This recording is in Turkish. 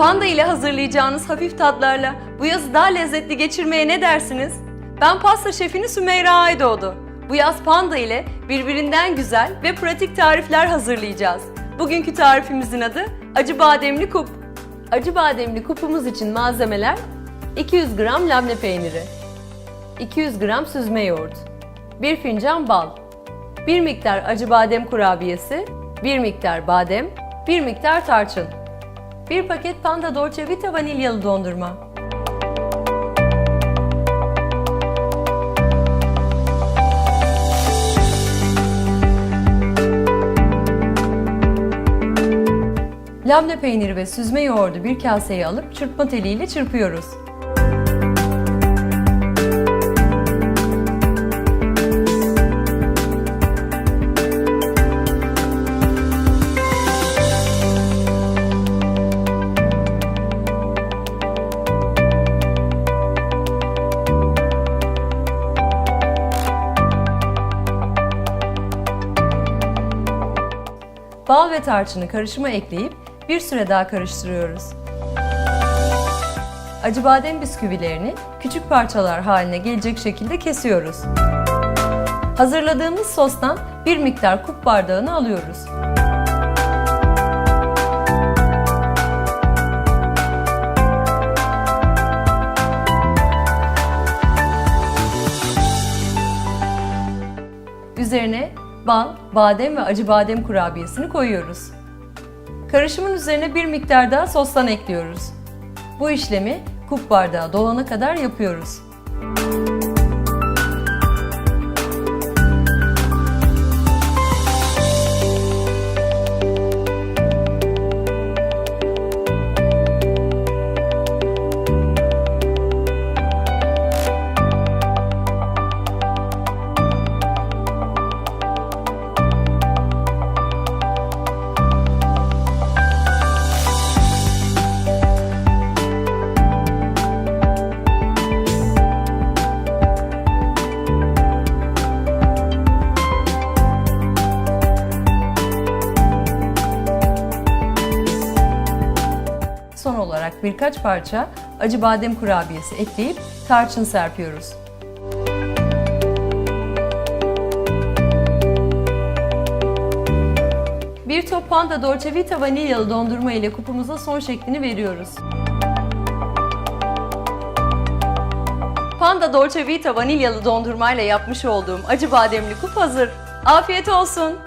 Panda ile hazırlayacağınız hafif tatlarla bu yazı daha lezzetli geçirmeye ne dersiniz? Ben pasta şefini Sümeyra Aydoğdu. Bu yaz panda ile birbirinden güzel ve pratik tarifler hazırlayacağız. Bugünkü tarifimizin adı acı bademli kup. Acı bademli kupumuz için malzemeler 200 gram labne peyniri, 200 gram süzme yoğurt, 1 fincan bal, 1 miktar acı badem kurabiyesi, 1 miktar badem, 1 miktar tarçın, 1 paket Panda Dolce Vita vanilyalı dondurma. Labne peyniri ve süzme yoğurdu bir kaseye alıp çırpma teliyle çırpıyoruz. Bal ve tarçını karışıma ekleyip bir süre daha karıştırıyoruz. Acı badem bisküvilerini küçük parçalar haline gelecek şekilde kesiyoruz. Hazırladığımız sostan bir miktar kup bardağını alıyoruz. Üzerine bal, badem ve acı badem kurabiyesini koyuyoruz. Karışımın üzerine bir miktar daha sostan ekliyoruz. Bu işlemi kup bardağı dolana kadar yapıyoruz. Olarak birkaç parça acı badem kurabiyesi ekleyip tarçın serpiyoruz. Bir top Panda Dolce Vita vanilyalı dondurma ile kupumuza son şeklini veriyoruz. Panda Dolce Vita vanilyalı dondurma ile yapmış olduğum acı bademli kup hazır. Afiyet olsun.